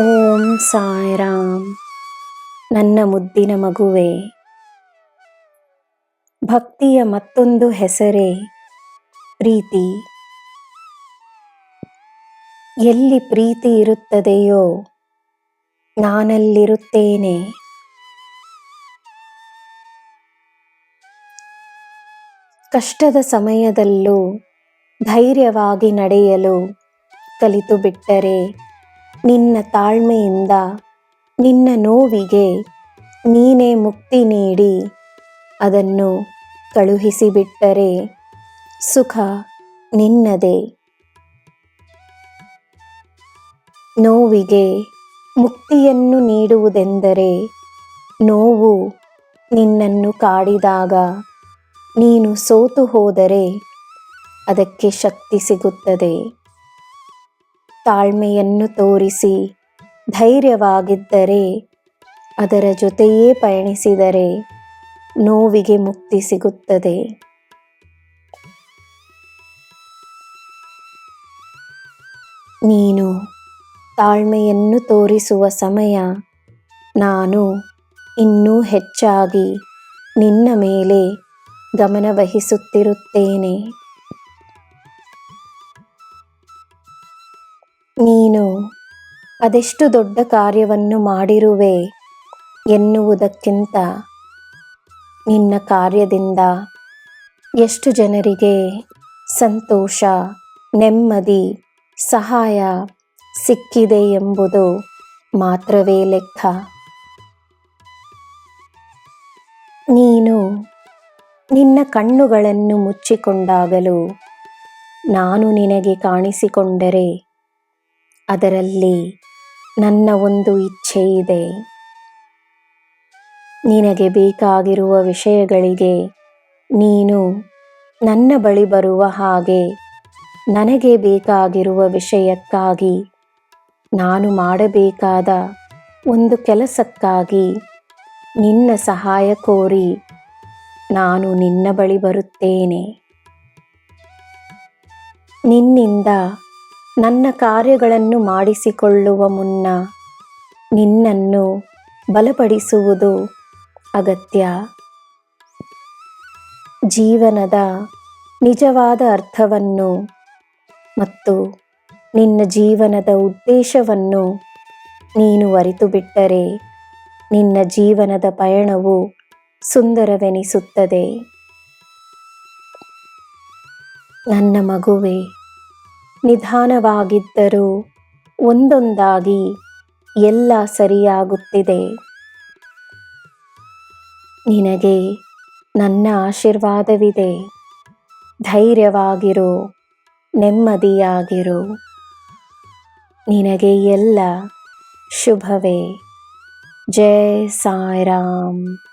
ಓಂ ಸಾಯಿರಾಮ್. ನನ್ನ ಮುದ್ದಿನ ಮಗುವೆ, ಭಕ್ತಿಯ ಮತ್ತೊಂದು ಹೆಸರೇ ಪ್ರೀತಿ. ಎಲ್ಲಿ ಪ್ರೀತಿ ಇರುತ್ತದೆಯೋ ನಾನಲ್ಲಿರುತ್ತೇನೆ. ಕಷ್ಟದ ಸಮಯದಲ್ಲೂ ಧೈರ್ಯವಾಗಿ ನಡೆಯಲು ಕಲಿತು ಬಿಟ್ಟರೆ ನಿನ್ನ ತಾಳ್ಮೆಯಿಂದ, ನಿನ್ನ ನೋವಿಗೆ ನೀನೇ ಮುಕ್ತಿ ನೀಡಿ, ಅದನ್ನು ಕಳುಹಿಸಿಬಿಟ್ಟರೆ ಸುಖ ನಿನ್ನದೇ. ನೋವಿಗೆ ಮುಕ್ತಿಯನ್ನು ನೀಡುವುದೆಂದರೆ ನೋವು ನಿನ್ನನ್ನು ಕಾಡಿದಾಗ ನೀನು ಸೋತು ಹೋದರೆ ಅದಕ್ಕೆ ಶಕ್ತಿ ಸಿಗುತ್ತದೆ. ತಾಳ್ಮೆಯನ್ನು ತೋರಿಸಿ ಧೈರ್ಯವಾಗಿದ್ದರೆ ಅದರ ಜೊತೆಯೇ ಪಯಣಿಸಿದರೆ ನೋವಿಗೆ ಮುಕ್ತಿ ಸಿಗುತ್ತದೆ. ನೀನು ತಾಳ್ಮೆಯನ್ನು ತೋರಿಸುವ ಸಮಯ ನಾನು ಇನ್ನೂ ಹೆಚ್ಚಾಗಿ ನಿನ್ನ ಮೇಲೆ ಗಮನವಹಿಸುತ್ತಿರುತ್ತೇನೆ. ಅದೆಷ್ಟು ದೊಡ್ಡ ಕಾರ್ಯವನ್ನು ಮಾಡಿರುವೆ ಎನ್ನುವುದಕ್ಕಿಂತ ನಿನ್ನ ಕಾರ್ಯದಿಂದ ಎಷ್ಟು ಜನರಿಗೆ ಸಂತೋಷ, ನೆಮ್ಮದಿ, ಸಹಾಯ ಸಿಕ್ಕಿದೆ ಎಂಬುದು ಮಾತ್ರವೇ ಲೆಕ್ಕ. ನೀನು ನಿನ್ನ ಕಣ್ಣುಗಳನ್ನು ಮುಚ್ಚಿಕೊಂಡಾಗಲೂ ನಾನು ನಿನಗೆ ಕಾಣಿಸಿಕೊಂಡರೆ ಅದರಲ್ಲಿ ನನ್ನ ಒಂದು ಇಚ್ಛೆ ಇದೆ. ನಿನಗೆ ಬೇಕಾಗಿರುವ ವಿಷಯಗಳಿಗೆ ನೀನು ನನ್ನ ಬಳಿ ಬರುವ ಹಾಗೆ ನನಗೆ ಬೇಕಾಗಿರುವ ವಿಷಯಕ್ಕಾಗಿ ನಾನು ಮಾಡಬೇಕಾದ ಒಂದು ಕೆಲಸಕ್ಕಾಗಿ ನಿನ್ನ ಸಹಾಯ ಕೋರಿ ನಾನು ನಿನ್ನ ಬಳಿ ಬರುತ್ತೇನೆ. ನಿನ್ನಿಂದ ನನ್ನ ಕಾರ್ಯಗಳನ್ನು ಮಾಡಿಸಿಕೊಳ್ಳುವ ಮುನ್ನ ನಿನ್ನನ್ನು ಬಲಪಡಿಸುವುದು ಅಗತ್ಯ. ಜೀವನದ ನಿಜವಾದ ಅರ್ಥವನ್ನು ಮತ್ತು ನಿನ್ನ ಜೀವನದ ಉದ್ದೇಶವನ್ನು ನೀನು ಅರಿತು ಬಿಟ್ಟರೆ ನಿನ್ನ ಜೀವನದ ಪಯಣವು ಸುಂದರವೆನಿಸುತ್ತದೆ. ನನ್ನ ಮಗುವೆ ನಿಧಾನವಾಗಿದ್ದರೂ ಒಂದೊಂದಾಗಿ ಎಲ್ಲ ಸರಿಯಾಗುತ್ತಿದೆ. ನಿನಗೆ ನನ್ನ ಆಶೀರ್ವಾದವಿದೆ. ಧೈರ್ಯವಾಗಿರು ನೆಮ್ಮದಿಯಾಗಿರು. ನಿನಗೆ ಎಲ್ಲ ಶುಭವೇ. ಜಯ ಸಾಯಿರಾಮ್.